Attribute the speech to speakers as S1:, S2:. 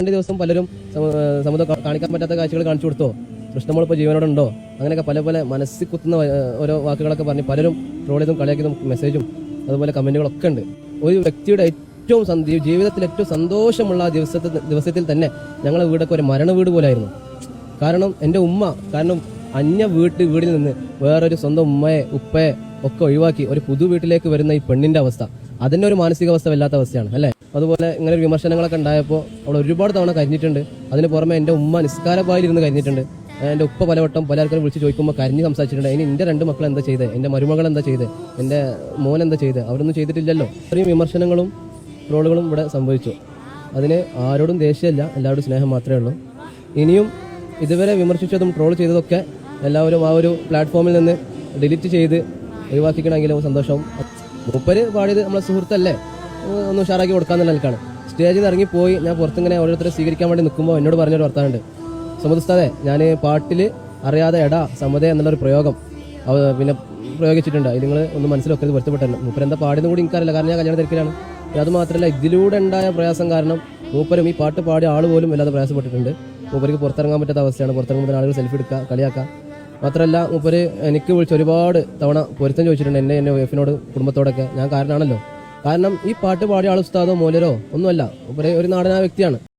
S1: രണ്ട് ദിവസം പലരും സമൂഹ കാണിക്കാൻ പറ്റാത്ത കാഴ്ചകൾ കാണിച്ചു കൊടുത്തോ? കൃഷ്ണമോൾ ഇപ്പോൾ ജീവനോടെ ഉണ്ടോ അങ്ങനെയൊക്കെ പല പല മനസ്സിൽ കുത്തുന്ന ഓരോ വാക്കുകളൊക്കെ പറഞ്ഞ് പലരും ട്രോൾ ചെയ്തും കളിയാക്കിയതും മെസ്സേജും അതുപോലെ കമന്റുകളൊക്കെ ഉണ്ട്. ഒരു വ്യക്തിയുടെ ഏറ്റവും ജീവിതത്തിൽ ഏറ്റവും സന്തോഷമുള്ള ദിവസത്തിൽ ദിവസത്തിൽ തന്നെ ഞങ്ങളുടെ വീടൊക്കെ ഒരു മരണ വീട് പോലായിരുന്നു. കാരണം എന്റെ ഉമ്മ കാരണം അന്യ വീട്ട് വീടിൽ നിന്ന് വേറൊരു സ്വന്തം ഉമ്മയെ ഉപ്പയെ ഒക്കെ ഒഴിവാക്കി ഒരു പുതു വീട്ടിലേക്ക് വരുന്ന ഈ പെണ്ണിന്റെ അവസ്ഥ. അതിന്റെ ഒരു മാനസികാവസ്ഥ വല്ലാത്ത അവസ്ഥയാണ് അല്ലേ? അതുപോലെ ഇങ്ങനെ വിമർശനങ്ങളൊക്കെ ഉണ്ടായപ്പോൾ അവൾ ഒരുപാട് തവണ കരഞ്ഞിട്ടുണ്ട്. അതിന് പുറമെ എന്റെ ഉമ്മ നിസ്കാരപായിലിരുന്ന് കരഞ്ഞിട്ടുണ്ട്. എന്റെ ഉപ്പ പലവട്ടം പല ആൾക്കാരും വിളിച്ച് ചോദിക്കുമ്പോൾ കരഞ്ഞ് സംസാരിച്ചിട്ടുണ്ട്. ഇനി എന്റെ രണ്ട് മക്കൾ എന്താ ചെയ്തത് എന്റെ മരുമകൾ എന്താ ചെയ്തത് എന്റെ മോൻ എന്താ ചെയ്തത് അവരൊന്നും ചെയ്തിട്ടില്ലല്ലോ. ഇത്രയും വിമർശനങ്ങളും ട്രോളുകളും ഇവിടെ സംഭവിച്ചു. അതിന് ആരോടും ദേഷ്യമല്ല എല്ലാവരോടും സ്നേഹം മാത്രമേ ഉള്ളൂ. ഇനിയും ഇതുവരെ വിമർശിച്ചതും ട്രോൾ ചെയ്തതൊക്കെ എല്ലാവരും ആ ഒരു പ്ലാറ്റ്ഫോമിൽ നിന്ന് ഡിലീറ്റ് ചെയ്ത് ഒഴിവാക്കിക്കണമെങ്കിലും സന്തോഷം. മൂപ്പര് പാടിയത് നമ്മളെ സുഹൃത്തല്ലേ? ഒന്ന് ഉഷാറാക്കി കൊടുക്കാന്നുള്ള നിൽക്കാണ്. സ്റ്റേജിൽ നിന്ന് ഇറങ്ങിപ്പോയി ഞാൻ പുറത്തിങ്ങനെ ഓരോരുത്തരെ സ്വീകരിക്കാൻ വേണ്ടി നിൽക്കുമ്പോൾ എന്നോട് പറഞ്ഞൊരു വർത്താനുണ്ട്. സമുദ്രസ്താതെ ഞാൻ പാട്ടിൽ അറിയാതെ എടാ സമ്മതേ എന്നുള്ളൊരു പ്രയോഗം പിന്നെ പ്രയോഗിച്ചിട്ടുണ്ട്. അതിൽ നിങ്ങൾ ഒന്ന് മനസ്സിലൊക്കെ പൊരുത്തപ്പെട്ടല്ലോ. മൂപ്പർ എന്താ പാടിയെന്ന് കൂടി എനിക്കറിയില്ല. കാരണം ഞാൻ കല്യാണ തിരക്കിലാണ്. അത് മാത്രമല്ല ഇതിലൂടെ ഉണ്ടായ പ്രയാസം കാരണം മൂപ്പരും ഈ പാട്ട് പാടിയ ആൾ പോലും വല്ലാതെ പ്രയാസപ്പെട്ടിട്ടുണ്ട്. മൂപ്പർക്ക് പുറത്തിറങ്ങാൻ പറ്റാത്ത അവസ്ഥയാണ്. പുറത്തിറങ്ങുമ്പോൾ ആളുകൾ സെൽഫി എടുക്കുക കളിയാക്കുക. മാത്രമല്ല മൂപ്പര് എനിക്ക് വിളിച്ച് ഒരുപാട് തവണ പൊരുത്തം ചോദിച്ചിട്ടുണ്ട് എന്നെ എന്റെ വൈഫിനോട് കുടുംബത്തോടൊക്കെ. ഞാൻ കാരണമാണല്ലോ കാരണം ഈ പാട്ട് പാടിയ ആൾ ഉസ്താദോ മൂലരോ ഒന്നുമല്ല. ഒരു നാടനായ വ്യക്തിയാണ്.